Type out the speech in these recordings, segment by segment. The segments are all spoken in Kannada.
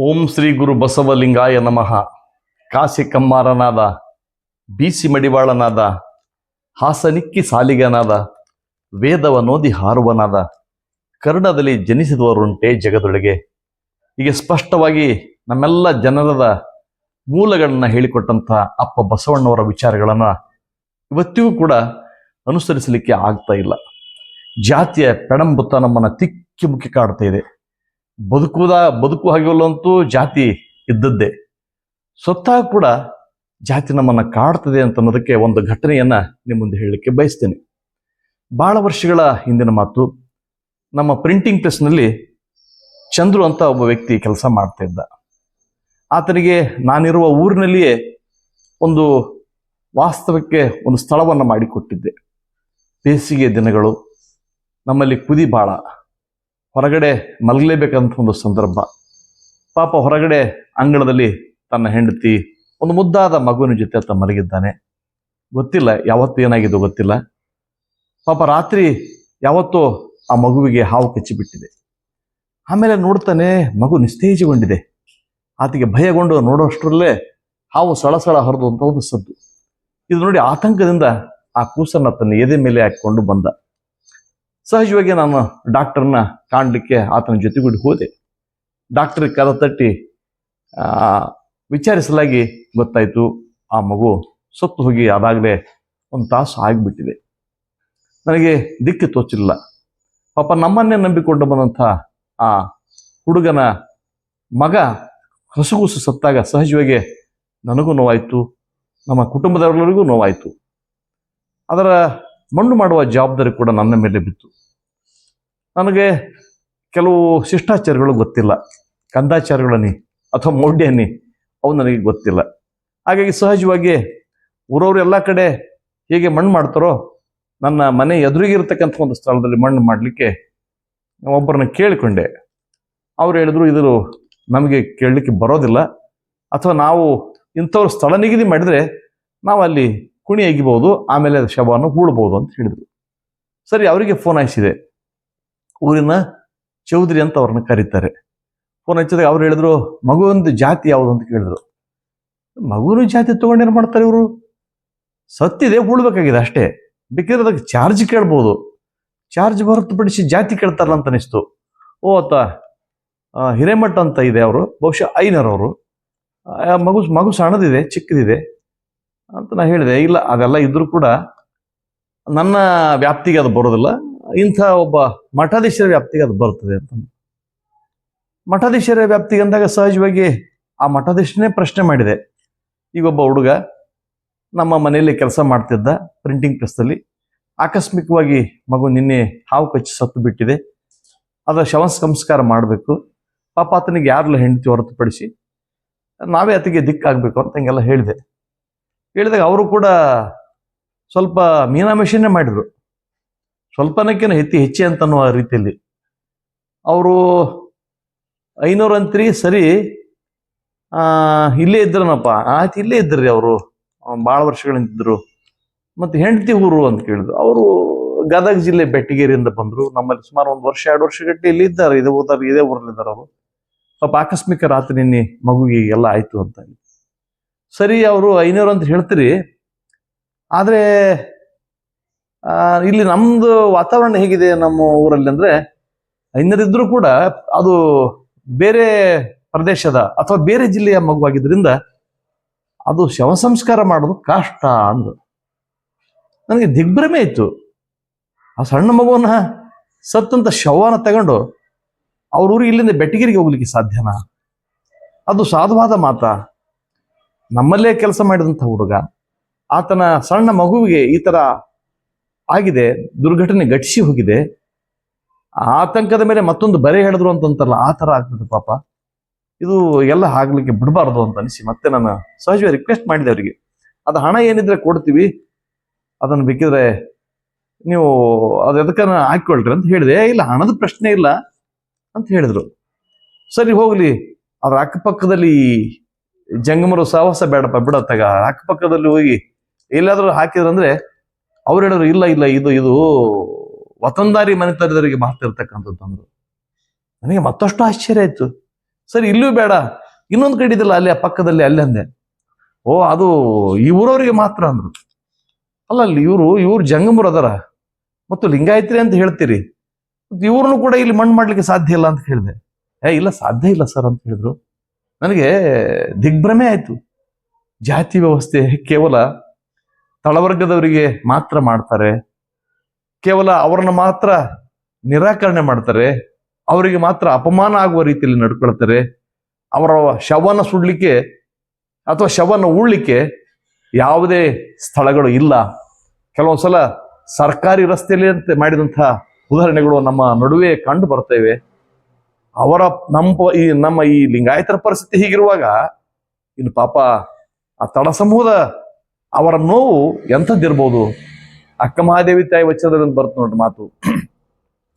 ಓಂ ಶ್ರೀ ಗುರು ಬಸವಲಿಂಗಾಯ ನಮಃ. ಕಾಸಿ ಕಮ್ಮಾರನಾದ, ಬೀಸಿ ಮಡಿವಾಳನಾದ, ಹಾಸನಿಕ್ಕಿ ಸಾಲಿಗನಾದ, ವೇದವ ನೋದಿ ಹಾರುವನಾದ, ಕರ್ಣದಲ್ಲಿ ಜನಿಸಿದವರುಂಟೆ ಜಗದೊಳಗೆ. ಹೀಗೆ ಸ್ಪಷ್ಟವಾಗಿ ನಮ್ಮೆಲ್ಲ ಜನರದ ಮೂಲಗಳನ್ನು ಹೇಳಿಕೊಟ್ಟಂತಹ ಅಪ್ಪ ಬಸವಣ್ಣವರ ವಿಚಾರಗಳನ್ನು ಇವತ್ತಿಗೂ ಕೂಡ ಅನುಸರಿಸಲಿಕ್ಕೆ ಆಗ್ತಾ ಇಲ್ಲ. ಜಾತಿಯ ಪೆಣಂಬುತ್ತ ನಮ್ಮನ್ನು ತಿಕ್ಕಿ ಮುಕ್ಕಿ ಕಾಡ್ತಾ ಇದೆ. ಬದುಕುವುದ ಬದುಕು ಹಾಗೆಲ್ಲಂತೂ ಜಾತಿ ಇದ್ದದ್ದೇ. ಸ್ವತಃ ಕೂಡ ಜಾತಿ ನಮ್ಮನ್ನ ಕಾಡ್ತದೆ ಅಂತ ಅನ್ನೋದಕ್ಕೆ ಒಂದು ಘಟನೆಯನ್ನ ನಿಮ್ಮ ಮುಂದೆ ಹೇಳಲಿಕ್ಕೆ ಬಯಸ್ತೇನೆ. ಬಹಳ ವರ್ಷಗಳ ಹಿಂದಿನ ಮಾತು. ನಮ್ಮ ಪ್ರಿಂಟಿಂಗ್ ಪ್ರೆಸ್ನಲ್ಲಿ ಚಂದ್ರು ಅಂತ ಒಬ್ಬ ವ್ಯಕ್ತಿ ಕೆಲಸ ಮಾಡ್ತಾ ಇದ್ದ. ಆತನಿಗೆ ನಾನಿರುವ ಊರಿನಲ್ಲಿಯೇ ಒಂದು ವಾಸ್ತವಕ್ಕೆ ಒಂದು ಸ್ಥಳವನ್ನು ಮಾಡಿಕೊಟ್ಟಿದ್ದೆ. ಬೇಸಿಗೆ ದಿನಗಳು. ನಮ್ಮಲ್ಲಿ ಕುದಿ ಬಾಳ. ಹೊರಗಡೆ ಮಲಗಲೇಬೇಕಂತ ಒಂದು ಸಂದರ್ಭ. ಪಾಪ ಹೊರಗಡೆ ಅಂಗಳದಲ್ಲಿ ತನ್ನ ಹೆಂಡತಿ, ಒಂದು ಮುದ್ದಾದ ಮಗುವಿನ ಜೊತೆ ಆತ ಮಲಗಿದ್ದಾನೆ. ಗೊತ್ತಿಲ್ಲ, ಯಾವತ್ತು ಏನಾಗಿದ್ದು ಗೊತ್ತಿಲ್ಲ. ಪಾಪ ರಾತ್ರಿ ಯಾವತ್ತೋ ಆ ಮಗುವಿಗೆ ಹಾವು ಕಚ್ಚಿಬಿಟ್ಟಿದೆ. ಆಮೇಲೆ ನೋಡ್ತಾನೆ ಮಗು ನಿಸ್ತೇಜಗೊಂಡಿದೆ. ಆತಗೆ ಭಯಗೊಂಡು ನೋಡೋಷ್ಟರಲ್ಲೇ ಹಾವು ಸಳ ಹರಿದು ಅಂತ ಒಂದು ಸದ್ದು. ಇದು ನೋಡಿ ಆತಂಕದಿಂದ ಆ ಕೂಸನ್ನು ತನ್ನ ಎದೆ ಮೇಲೆ ಹಾಕಿಕೊಂಡು ಬಂದ. ಸಹಜವಾಗಿ ನಾನು ಡಾಕ್ಟರ್ನ ಕಾಣಲಿಕ್ಕೆ ಆತನ ಜೊತೆಗೂಡಿ ಹೋದೆ. ಡಾಕ್ಟರ್ ಕದ ತಟ್ಟಿ ವಿಚಾರಿಸಲಾಗಿ ಗೊತ್ತಾಯಿತು, ಆ ಮಗು ಸತ್ತು ಹೋಗಿ ಅದಾಗಲೇ ಒಂದು ತಾಸು ಆಗಿಬಿಟ್ಟಿದೆ. ನನಗೆ ದಿಕ್ಕಿ ತೋಚಿಲ್ಲ. ಪಾಪ ನಮ್ಮನ್ನೇ ನಂಬಿಕೊಂಡು ಬಂದಂಥ ಆ ಹುಡುಗನ ಮಗ ಹಸುಗುಸು ಸತ್ತಾಗ ಸಹಜವಾಗಿ ನನಗೂ ನೋವಾಯಿತು, ನಮ್ಮ ಕುಟುಂಬದವರೆಲ್ಲರಿಗೂ ನೋವಾಯಿತು. ಅದರ ಮಣ್ಣು ಮಾಡುವ ಜವಾಬ್ದಾರಿ ಕೂಡ ನನ್ನ ಮೇಲೆ ಬಿತ್ತು. ನನಗೆ ಕೆಲವು ಶಿಷ್ಟಾಚಾರಗಳು ಗೊತ್ತಿಲ್ಲ. ಕಂದಾಚಾರಗಳನ್ನಿ ಅಥವಾ ಮೌಢ್ಯನಿ ಅವು ನನಗೆ ಗೊತ್ತಿಲ್ಲ. ಹಾಗಾಗಿ ಸಹಜವಾಗಿ ಊರವ್ರು ಎಲ್ಲ ಕಡೆ ಹೇಗೆ ಮಣ್ಣು ಮಾಡ್ತಾರೋ, ನನ್ನ ಮನೆ ಎದುರಿಗಿರ್ತಕ್ಕಂಥ ಒಂದು ಸ್ಥಳದಲ್ಲಿ ಮಣ್ಣು ಮಾಡಲಿಕ್ಕೆ ಒಬ್ಬರನ್ನ ಕೇಳಿಕೊಂಡೆ. ಅವ್ರು ಹೇಳಿದ್ರು ಇದು ನಮಗೆ ಕೇಳಲಿಕ್ಕೆ ಬರೋದಿಲ್ಲ. ಅಥವಾ ನಾವು ಇಂಥವ್ರ ಸ್ಥಳ ನಿಗದಿ ಮಾಡಿದರೆ ನಾವು ಅಲ್ಲಿ ಕುಣಿ ಎಗಿಬೋದು ಆಮೇಲೆ ಶವವನ್ನು ಹೂಳ್ಬೋದು ಅಂತ ಹೇಳಿದರು. ಸರಿ, ಅವರಿಗೆ ಫೋನ್ ಹಾಯಿಸಿದೆ. ಊರಿನ ಚೌಧರಿ ಅಂತ ಅವ್ರನ್ನ ಕರೀತಾರೆ. ಫೋನ್ ಹಚ್ಚಿದಾಗ ಅವ್ರು ಹೇಳಿದ್ರು, ಮಗುವೊಂದು ಜಾತಿ ಯಾವುದು? ಅಂತ ಕೇಳಿದ್ರು. ಮಗುವಿನ ಜಾತಿ ತಗೊಂಡೇನು ಮಾಡ್ತಾರೆ ಇವರು? ಸತ್ತಿದೆ ಉಳ್ಬೇಕಾಗಿದೆ ಅಷ್ಟೇ. ಬೇಕಿದ್ರೆ ಅದಕ್ಕೆ ಚಾರ್ಜ್ ಕೇಳ್ಬೋದು. ಚಾರ್ಜ್ ಹೊರತುಪಡಿಸಿ ಜಾತಿ ಕೇಳ್ತಾರಲ್ಲ ಅಂತ ಅನಿಸ್ತು. ಓ ಅತ್ತ ಹಿರೇಮಠ ಅಂತ ಇದೆ ಅವರು. ಬಹುಶಃ ಐನರವರು ಅವರು. ಮಗು ಮಗು ಸಣ್ಣದಿದೆ, ಚಿಕ್ಕದಿದೆ ಅಂತ ನಾ ಹೇಳಿದೆ. ಇಲ್ಲ, ಅದೆಲ್ಲ ಇದ್ರೂ ಕೂಡ ನನ್ನ ವ್ಯಾಪ್ತಿಗೆ ಅದು ಬರೋದಿಲ್ಲ. ಇಂಥ ಒಬ್ಬ ಮಠಾಧೀಶರ ವ್ಯಾಪ್ತಿಗೆ ಅದು ಬರ್ತದೆ ಅಂತ. ಮಠಾಧೀಶರ ವ್ಯಾಪ್ತಿಗೆ ಅಂದಾಗ ಸಹಜವಾಗಿ ಆ ಮಠಾಧೀಶನೇ ಪ್ರಶ್ನೆ ಮಾಡಿದೆ. ಈಗ ಒಬ್ಬ ಹುಡುಗ ನಮ್ಮ ಮನೆಯಲ್ಲಿ ಕೆಲಸ ಮಾಡ್ತಿದ್ದ ಪ್ರಿಂಟಿಂಗ್ ಪ್ರೆಸ್ದಲ್ಲಿ ಆಕಸ್ಮಿಕವಾಗಿ ಮಗು ನಿನ್ನೆ ಹಾವು ಕಚ್ಚಿ ಸತ್ತು ಬಿಟ್ಟಿದೆ. ಅದರ ಶವ ಸಂಸ್ಕಾರ ಮಾಡಬೇಕು. ಪಾಪ ಆತನಿಗೆ ಯಾರಲ್ಲ ಹೆಂಡತಿ ಹೊರತುಪಡಿಸಿ ನಾವೇ ಆತಗೆ ದಿಕ್ಕಾಗಬೇಕು ಅಂತ ಹಿಂಗೆಲ್ಲ ಹೇಳಿದೆ. ಹೇಳಿದಾಗ ಅವರು ಕೂಡ ಸ್ವಲ್ಪ ಮೀನಾಮೇಷನೇ ಮಾಡಿದ್ರು. ಸ್ವಲ್ಪನಕ್ಕಿಂತ ಹೆಚ್ಚಿ ಹೆಚ್ಚಿ ಆ ರೀತಿಯಲ್ಲಿ. ಅವರು ಐನೂರು ಅಂತ್ರಿ ಸರಿ ಇಲ್ಲೇ ಇದ್ರನಪ್ಪ. ಆಯ್ತು, ಇಲ್ಲೇ ಇದ್ರಿ ಅವರು. ಭಾಳ ವರ್ಷಗಳಿಂದಿದ್ರು ಮತ್ತೆ ಹೆಂಡತಿ ಊರು ಅಂತ ಕೇಳಿದ್ರು. ಅವರು ಗದಗ ಜಿಲ್ಲೆ ಬೆಟ್ಟಿಗೇರಿಯಿಂದ ಬಂದರು. ನಮ್ಮಲ್ಲಿ ಸುಮಾರು ಒಂದು ವರ್ಷ, ಎರಡು ವರ್ಷ ಗಟ್ಟಿ ಇಲ್ಲಿ ಇದ್ದಾರೆ. ಇದೇ ಹೋದಾರ ಇದೇ ಊರಲ್ಲಿದ್ದಾರೆ ಅವರು. ಪಾಪ ಆಕಸ್ಮಿಕ ರಾತ್ರಿ ನಿನ್ನೆ ಮಗುಗೆ ಎಲ್ಲ ಆಯ್ತು ಅಂತ ಸರಿ, ಅವರು ಐನೂರು ಅಂತ ಹೇಳ್ತೀರಿ. ಆದ್ರೆ ಇಲ್ಲಿ ನಮ್ದು ವಾತಾವರಣ ಹೇಗಿದೆ ನಮ್ಮ ಊರಲ್ಲಿ ಅಂದ್ರೆ ಐನೂರಿದ್ರು ಕೂಡ ಅದು ಬೇರೆ ಪ್ರದೇಶದ ಅಥವಾ ಬೇರೆ ಜಿಲ್ಲೆಯ ಮಗುವಾಗಿದ್ದರಿಂದ ಅದು ಶವ ಸಂಸ್ಕಾರ ಮಾಡೋದು ಕಷ್ಟ ಅಂದ್ರು. ನನಗೆ ದಿಗ್ಭ್ರಮೆ ಇತ್ತು. ಆ ಸಣ್ಣ ಮಗುವನ್ನ ಸತ್ತಂತ ಶವನ ತಗೊಂಡು ಅವ್ರ ಊರಿಗೆ ಇಲ್ಲಿಂದ ಬೆಟ್ಟಗಿರಿಗೆ ಹೋಗ್ಲಿಕ್ಕೆ ಸಾಧ್ಯನಾ? ಅದು ಸಾಧುವಾದ ಮಾತ. ನಮ್ಮಲ್ಲೇ ಕೆಲಸ ಮಾಡಿದಂಥ ಹುಡುಗ, ಆತನ ಸಣ್ಣ ಮಗುವಿಗೆ ಈ ತರ ಆಗಿದೆ, ದುರ್ಘಟನೆ ಘಟಿಸಿ ಹೋಗಿದೆ. ಆತಂಕದ ಮೇಲೆ ಮತ್ತೊಂದು ಬರೆ ಹೇಳಿದ್ರು ಅಂತಂತಾರಲ್ಲ ಆ ಥರ ಆಗ್ತದೆ ಪಾಪ. ಇದು ಎಲ್ಲ ಆಗ್ಲಿಕ್ಕೆ ಬಿಡಬಾರ್ದು ಅಂತ ಅನಿಸಿ ಮತ್ತೆ ನಾನು ಸಹಜವಾಗಿ ರಿಕ್ವೆಸ್ಟ್ ಮಾಡಿದೆ ಅವರಿಗೆ. ಅದು ಹಣ ಏನಿದ್ರೆ ಕೊಡ್ತೀವಿ, ಅದನ್ನು ಬೇಕಿದ್ರೆ ನೀವು ಅದು ಎದಕ್ಕನ ಹಾಕ್ಕೊಳ್ರಿ ಅಂತ ಹೇಳಿದೆ. ಇಲ್ಲ, ಹಣದ ಪ್ರಶ್ನೆ ಇಲ್ಲ ಅಂತ ಹೇಳಿದ್ರು. ಸರಿ, ಹೋಗಲಿ. ಅದ್ರ ಅಕ್ಕಪಕ್ಕದಲ್ಲಿ ಜಂಗಮರು ಸಾಹಸ ಬೇಡಪ್ಪ ಬಿಡತ್ತಾಗ ಅಕ್ಕಪಕ್ಕದಲ್ಲಿ ಹೋಗಿ ಎಲ್ಲಾದ್ರೂ ಹಾಕಿದ್ರಂದ್ರೆ ಅವ್ರು ಹೇಳಿದ್ರು, ಇಲ್ಲ ಇಲ್ಲ, ಇದು ಇದು ವತಂದಾರಿ ಮನೆತನದವರಿಗೆ ಮಾತ್ರ ಇರ್ತಕ್ಕಂಥದ್ದು ಅಂದ್ರು. ನನಗೆ ಮತ್ತಷ್ಟು ಆಶ್ಚರ್ಯ ಆಯಿತು. ಸರಿ ಇಲ್ಲೂ ಬೇಡ, ಇನ್ನೊಂದು ಕಡೆ ಇದಿಲ್ಲ ಅಲ್ಲಿ ಪಕ್ಕದಲ್ಲಿ ಅಲ್ಲಿ ಅಂದೆ. ಓ, ಅದು ಇವರವರಿಗೆ ಮಾತ್ರ ಅಂದ್ರು. ಅಲ್ಲ, ಅಲ್ಲಿ ಇವರು, ಇವ್ರು ಜಂಗಮರು ಅದರ. ಮತ್ತು ಲಿಂಗಾಯತ್ರಿ ಅಂತ ಹೇಳ್ತೀರಿ. ಇವ್ರನ್ನು ಕೂಡ ಇಲ್ಲಿ ಮಣ್ಣು ಮಾಡ್ಲಿಕ್ಕೆ ಸಾಧ್ಯ ಇಲ್ಲ ಅಂತ ಹೇಳಿದೆ. ಏ, ಇಲ್ಲ, ಸಾಧ್ಯ ಇಲ್ಲ ಸರ್ ಅಂತ ಹೇಳಿದ್ರು. ನನಗೆ ದಿಗ್ಭ್ರಮೆ ಆಯಿತು. ಜಾತಿ ವ್ಯವಸ್ಥೆ ಕೇವಲ ತಳವರ್ಗದವರಿಗೆ ಮಾತ್ರ ಮಾಡ್ತಾರೆ. ಕೇವಲ ಅವರನ್ನ ಮಾತ್ರ ನಿರಾಕರಣೆ ಮಾಡ್ತಾರೆ. ಅವರಿಗೆ ಮಾತ್ರ ಅಪಮಾನ ಆಗುವ ರೀತಿಯಲ್ಲಿ ನಡ್ಕೊಳ್ತಾರೆ. ಅವರ ಶವನ ಸುಡ್ಲಿಕ್ಕೆ ಅಥವಾ ಶವನ ಉಳ್ಲಿಕ್ಕೆ ಯಾವುದೇ ಸ್ಥಳಗಳು ಇಲ್ಲ. ಕೆಲವೊಂದ್ಸಲ ಸರ್ಕಾರಿ ರಸ್ತೆಯಲ್ಲಿ ಅಂತ ಮಾಡಿದಂತಹ ಉದಾಹರಣೆಗಳು ನಮ್ಮ ನಡುವೆ ಕಂಡು ಬರ್ತೇವೆ. ಅವರ ನಮ್ಮ ಈ ನಮ್ಮ ಈ ಲಿಂಗಾಯತರ ಪರಿಸ್ಥಿತಿ ಹೀಗಿರುವಾಗ ಇನ್ನು ಪಾಪ ಆ ತಡ ಸಮೂಹದ ಅವರ ನೋವು ಎಂಥದ್ದಿರ್ಬೋದು? ಅಕ್ಕ ಮಹಾದೇವಿ ತಾಯಿ ವಚನದಲ್ಲಿ ಬರ್ತ ನೋಡ್ರಿ ಮಾತು.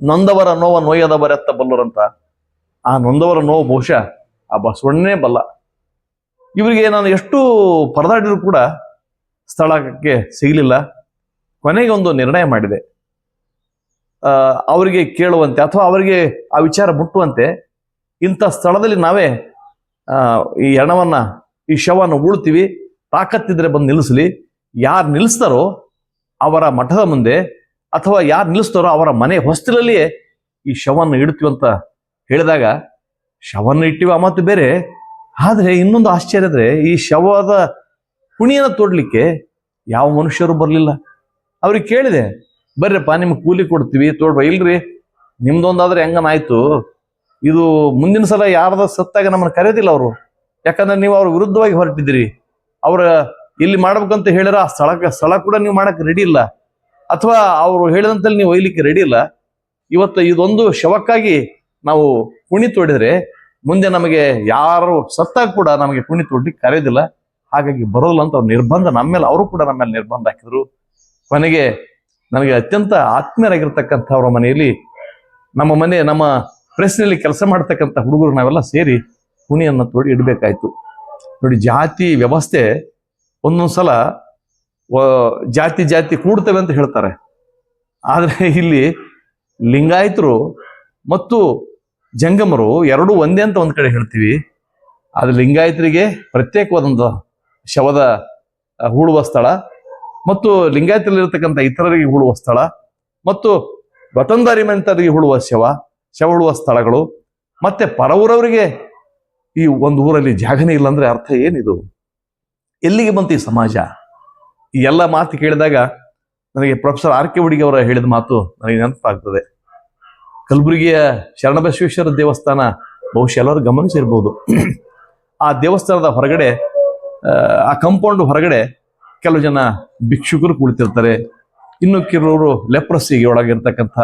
ನೊಂದವರ ನೋವ ನೋಯದವರೆತ್ತ ಬಲ್ಲರಂತ. ಆ ನೊಂದವರ ನೋವು ಬಹುಶಃ ಆ ಬಸವಣ್ಣನೇ ಬಲ್ಲ. ಇವರಿಗೆ ನಾನು ಎಷ್ಟು ಪರದಾಡಿದ್ರು ಕೂಡ ಸ್ಥಳಕ್ಕೆ ಸಿಗಲಿಲ್ಲ. ಕೊನೆಗೆ ಒಂದು ನಿರ್ಣಯ ಮಾಡಿದೆ. ಅವರಿಗೆ ಕೇಳುವಂತೆ ಅಥವಾ ಅವರಿಗೆ ಆ ವಿಚಾರ ಮುಟ್ಟುವಂತೆ ಇಂಥ ಸ್ಥಳದಲ್ಲಿ ನಾವೇ ಈ ಹೆಣವನ್ನ, ಈ ಶವವನ್ನು ಉಳ್ತೀವಿ. ತಾಕತ್ತಿದ್ರೆ ಬಂದು ನಿಲ್ಲಿಸಲಿ. ಯಾರು ನಿಲ್ಲಿಸ್ತಾರೋ ಅವರ ಮಠದ ಮುಂದೆ ಅಥವಾ ಯಾರು ನಿಲ್ಲಿಸ್ತಾರೋ ಅವರ ಮನೆ ಹೊಸ್ತಿಲಲ್ಲಿಯೇ ಈ ಶವವನ್ನು ಇಡ್ತೀವಿ ಅಂತ ಹೇಳಿದಾಗ ಶವವನ್ನು ಇಟ್ಟಿವ ಮತ್ತು ಬೇರೆ. ಆದರೆ ಇನ್ನೊಂದು ಆಶ್ಚರ್ಯ ಅಂದರೆ ಈ ಶವದ ಕುಣಿಯನ್ನು ತೊಡಲಿಕ್ಕೆ ಯಾವ ಮನುಷ್ಯರು ಬರಲಿಲ್ಲ. ಅವ್ರಿಗೆ ಕೇಳಿದೆ, ಬರ್ರಪ್ಪ ನಿಮ್ಗೆ ಕೂಲಿ ಕೊಡ್ತೀವಿ, ತೋಡ್ರ. ಇಲ್ರಿ, ನಿಮ್ದೊಂದಾದ್ರೆ ಹೆಂಗನಾಯ್ತು? ಇದು ಮುಂದಿನ ಸಲ ಯಾರದ ಸತ್ತಾಗ ನಮ್ಮನ್ನು ಕರೆಯೋದಿಲ್ಲ ಅವರು. ಯಾಕಂದ್ರೆ ನೀವು ಅವ್ರ ವಿರುದ್ಧವಾಗಿ ಹೊರಟಿದ್ದೀರಿ. ಅವ್ರ ಇಲ್ಲಿ ಮಾಡ್ಬೇಕಂತ ಹೇಳಿರ ಆ ಸ್ಥಳಕ್ಕೆ ಸ್ಥಳ ಕೂಡ ನೀವು ಮಾಡಕ್ ರೆಡಿ ಇಲ್ಲ. ಅಥವಾ ಅವರು ಹೇಳಿದಂತಲ್ಲಿ ನೀವು ಒಯ್ಲಿಕ್ಕೆ ರೆಡಿ ಇಲ್ಲ. ಇವತ್ತು ಇದೊಂದು ಶವಕ್ಕಾಗಿ ನಾವು ಕುಣಿ ತೋಡಿದ್ರೆ ಮುಂದೆ ನಮಗೆ ಯಾರು ಸತ್ತಾಗ ಕೂಡ ನಮಗೆ ಕುಣಿ ತೋಡ್ಲಿಕ್ಕೆ ಕರೆಯೋದಿಲ್ಲ ಹಾಗಾಗಿ ಬರೋಲ್ಲ ಅಂತ ಅವ್ರ ನಿರ್ಬಂಧ ನಮ್ಮ ಮೇಲೆ ಅವರು ಕೂಡ ನಮ್ಮ ಮೇಲೆ ನಿರ್ಬಂಧ ಹಾಕಿದ್ರು. ಕೊನೆಗೆ ನನಗೆ ಅತ್ಯಂತ ಆತ್ಮೀಯರಾಗಿರ್ತಕ್ಕಂಥ ಅವರ ಮನೆಯಲ್ಲಿ ನಮ್ಮ ಮನೆ ನಮ್ಮ ಪ್ರೆಸ್ನಲ್ಲಿ ಕೆಲಸ ಮಾಡ್ತಕ್ಕಂಥ ಹುಡುಗರು ನಾವೆಲ್ಲ ಸೇರಿ ಕುಣಿಯನ್ನು ತೋಡಿ ಇಡಬೇಕಾಯ್ತು. ನೋಡಿ, ಜಾತಿ ವ್ಯವಸ್ಥೆ ಒಂದೊಂದ್ಸಲ ಸಲ ಜಾತಿ ಜಾತಿ ಕೂಡ್ತವೆ ಅಂತ ಹೇಳ್ತಾರೆ. ಆದರೆ ಇಲ್ಲಿ ಲಿಂಗಾಯತರು ಮತ್ತು ಜಂಗಮರು ಎರಡೂ ಒಂದೇ ಅಂತ ಒಂದು ಕಡೆ ಹೇಳ್ತೀವಿ. ಆದರೆ ಲಿಂಗಾಯತರಿಗೆ ಪ್ರತ್ಯೇಕವಾದಂಥ ಶವದ ಹೂಳುವ ಸ್ಥಳ ಮತ್ತು ಲಿಂಗಾಯತರಲ್ಲಿರ್ತಕ್ಕಂಥ ಇತರರಿಗೆ ಹೂಳುವ ಸ್ಥಳ ಮತ್ತು ವತಂದಾರಿ ಮಂತರಿಗೆ ಹೂಳುವ ಶವ ಶವ ಹೂಳುವ ಸ್ಥಳಗಳು, ಮತ್ತೆ ಪರವೂರವರಿಗೆ ಈ ಒಂದು ಊರಲ್ಲಿ ಜಾಗನೇ ಇಲ್ಲ ಅಂದ್ರೆ ಅರ್ಥ ಏನಿದು? ಎಲ್ಲಿಗೆ ಬಂತು ಈ ಸಮಾಜ? ಈ ಎಲ್ಲ ಮಾತು ಕೇಳಿದಾಗ ನನಗೆ ಪ್ರೊಫೆಸರ್ ಆರ್ ಕೆ ಹುಡುಗಿ ಅವರ ಹೇಳಿದ ಮಾತು ನನಗೆ ನೆನಪಾಗ್ತದೆ. ಕಲಬುರಗಿಯ ಶರಣಬಸವೇಶ್ವರ ದೇವಸ್ಥಾನ ಬಹುಶಃ ಎಲ್ಲರೂ ಗಮನಿಸಿರ್ಬೋದು. ಆ ದೇವಸ್ಥಾನದ ಹೊರಗಡೆ ಆ, ಕಂಪೌಂಡ್ ಹೊರಗಡೆ ಕೆಲವು ಜನ ಭಿಕ್ಷುಕರು ಕುಳಿತಿರ್ತಾರೆ. ಇನ್ನು ಕೆಲವರು ಲೆಪ್ರಸಿಗೆ ಒಳಗಿರ್ತಕ್ಕಂಥ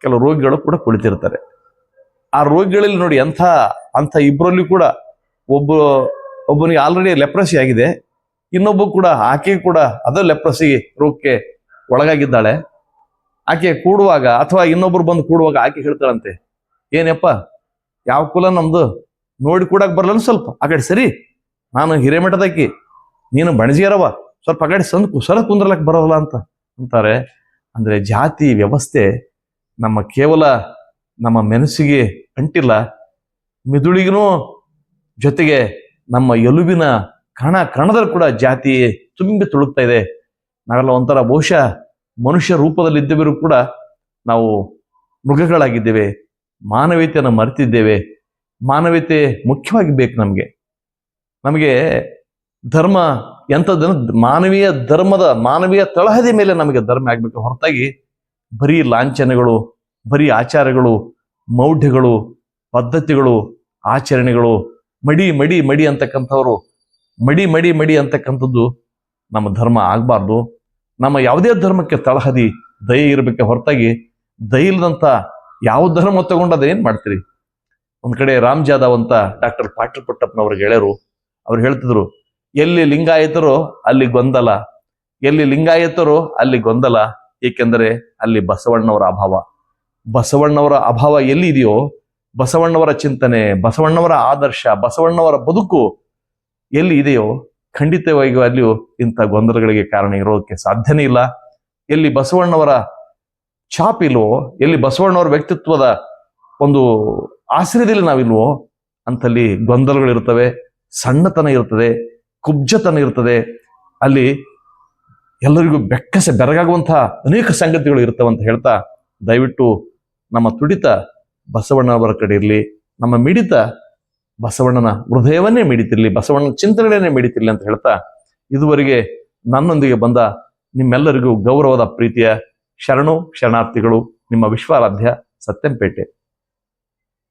ಕೆಲವು ರೋಗಿಗಳು ಕೂಡ ಕುಳಿತಿರ್ತಾರೆ. ಆ ರೋಗಿಗಳಲ್ಲಿ ನೋಡಿ ಎಂಥ ಅಂಥ ಇಬ್ಬರಲ್ಲಿ ಕೂಡ ಒಬ್ಬ, ಒಬ್ಬನಿಗೆ ಆಲ್ರೆಡಿ ಲೆಪ್ರಸಿ ಆಗಿದೆ. ಇನ್ನೊಬ್ಬ ಕೂಡ, ಆಕೆ ಕೂಡ ಅದೇ ಲೆಪ್ರಸಿ ರೋಗಕ್ಕೆ ಒಳಗಾಗಿದ್ದಾಳೆ. ಆಕೆ ಕೂಡುವಾಗ ಅಥವಾ ಇನ್ನೊಬ್ರು ಬಂದು ಕೂಡುವಾಗ ಆಕೆ ಹೇಳ್ತಾಳಂತೆ ಏನಪ್ಪ ಯಾವ ಕುಲ ನಮ್ದು? ನೋಡಿ ಕೂಡಕ್ಕೆ ಬರಲ್ಲ ಸ್ವಲ್ಪ, ಆ ಸರಿ? ನಾನು ಹಿರೇಮಠದಾಕಿ ನೀನು ಬಣಜಿಯರವ ಸ್ವಲ್ಪ ಆಕಡೆ ಕಡೆ ಸಂದ್ ಸರ ಕುಂದ್ರಲಕ್ ಬರೋಲ್ಲ ಅಂತ, ಅಂತಾರೆ. ಅಂದ್ರೆ ಜಾತಿ ವ್ಯವಸ್ಥೆ ನಮ್ಮ ಕೇವಲ ನಮ್ಮ ಮೆನಸ್ಸಿಗೆ ಅಂಟಿಲ್ಲ, ಮಿದುಳಿಗೂ ಜೊತೆಗೆ ನಮ್ಮ ಎಲುಬಿನ ಕಣ ಕಣದಲ್ಲಿ ಕೂಡ ಜಾತಿ ತುಂಬಿ ತುಳುಕ್ತಾ ಇದೆ. ನಾವೆಲ್ಲ ಒಂಥರ ಬಹುಶಃ ಮನುಷ್ಯ ರೂಪದಲ್ಲಿ ಇದ್ದವರು ಕೂಡ ನಾವು ಮೃಗಗಳಾಗಿದ್ದೇವೆ, ಮಾನವೀಯತೆಯನ್ನು ಮರೆತಿದ್ದೇವೆ. ಮಾನವೀಯತೆ ಮುಖ್ಯವಾಗಿ ಬೇಕು ನಮಗೆ. ನಮಗೆ ಧರ್ಮ ಎಂಥದ್ದನ್ನು ಮಾನವೀಯ ಧರ್ಮದ ಮಾನವೀಯ ತಳಹದಿ ಮೇಲೆ ನಮಗೆ ಧರ್ಮ ಆಗ್ಬೇಕು ಹೊರತಾಗಿ ಬರೀ ಲಾಂಛನಗಳು ಬರೀ ಆಚಾರಗಳು, ಮೌಢ್ಯಗಳು, ಪದ್ಧತಿಗಳು, ಆಚರಣೆಗಳು, ಮಡಿ ಮಡಿ ಮಡಿ ಅಂತಕ್ಕಂಥವ್ರು, ಮಡಿ ಮಡಿ ಮಡಿ ಅಂತಕ್ಕಂಥದ್ದು ನಮ್ಮ ಧರ್ಮ ಆಗಬಾರ್ದು. ನಮ್ಮ ಯಾವುದೇ ಧರ್ಮಕ್ಕೆ ತಳಹದಿ, ದಯೆ ಇರಬೇಕೆ ಹೊರತಾಗಿ, ದಯೆ ಇಲ್ಲದಂಥ ಯಾವ ಧರ್ಮ ತಗೊಂಡದ ಏನು ಮಾಡ್ತೀರಿ? ಒಂದು ಕಡೆ ರಾಮ್ ಜಾಧವ್ ಅಂತ ಡಾಕ್ಟರ್ ಪಾಟೀಲ್ ಪುಟ್ಟಪ್ಪನವ್ರ ಗೆಳೆಯರು ಅವ್ರು ಹೇಳ್ತಿದ್ರು, ಎಲ್ಲಿ ಲಿಂಗಾಯತರು ಅಲ್ಲಿ ಗೊಂದಲ, ಎಲ್ಲಿ ಲಿಂಗಾಯತರು ಅಲ್ಲಿ ಗೊಂದಲ, ಏಕೆಂದರೆ ಅಲ್ಲಿ ಬಸವಣ್ಣವರ ಅಭಾವ. ಬಸವಣ್ಣವರ ಅಭಾವ ಎಲ್ಲಿದೆಯೋ, ಬಸವಣ್ಣವರ ಚಿಂತನೆ, ಬಸವಣ್ಣವರ ಆದರ್ಶ, ಬಸವಣ್ಣವರ ಬದುಕು ಎಲ್ಲಿ ಇದೆಯೋ, ಖಂಡಿತವಾಗಿ ಅಲ್ಲಿಯೂ ಇಂಥ ಗೊಂದಲಗಳಿಗೆ ಕಾರಣ ಇರೋದಕ್ಕೆ ಸಾಧ್ಯನೇ ಇಲ್ಲ. ಎಲ್ಲಿ ಬಸವಣ್ಣವರ ಛಾಪ್ ಇಲ್ವೋ, ಎಲ್ಲಿ ಬಸವಣ್ಣವರ ವ್ಯಕ್ತಿತ್ವದ ಒಂದು ಆಶ್ರಯದಲ್ಲಿ ನಾವಿಲ್ವೋ ಅಂತಲ್ಲಿ ಗೊಂದಲಗಳಿರ್ತವೆ ಸಣ್ಣತನ ಇರ್ತದೆ ಕುಬ್ಜತನ ಇರ್ತದೆ ಅಲ್ಲಿ ಎಲ್ಲರಿಗೂ ಬೆಕ್ಕಸೆ, ಬೆರಗಾಗುವಂತಹ ಅನೇಕ ಸಂಗತಿಗಳು ಇರ್ತವೆ ಅಂತ ಹೇಳ್ತಾ ದಯವಿಟ್ಟು ನಮ್ಮ ತುಡಿತ ಬಸವಣ್ಣವರ ಕಡೆ ಇರಲಿ, ನಮ್ಮ ಮಿಡಿತ ಬಸವಣ್ಣನ ಹೃದಯವನ್ನೇ ಮಿಡಿತಿರ್ಲಿ ಬಸವಣ್ಣನ ಚಿಂತನೆಗಳನ್ನೇ ಮಿಡಿತಿರ್ಲಿ ಅಂತ ಹೇಳ್ತಾ ಇದುವರೆಗೆ ನನ್ನೊಂದಿಗೆ ಬಂದ ನಿಮ್ಮೆಲ್ಲರಿಗೂ ಗೌರವದ ಪ್ರೀತಿಯ ಶರಣು, ಶರಣಾರ್ಥಿಗಳು ನಿಮ್ಮ ವಿಶ್ವಾರಾಧ್ಯ ಸತ್ಯಂಪೇಟೆ.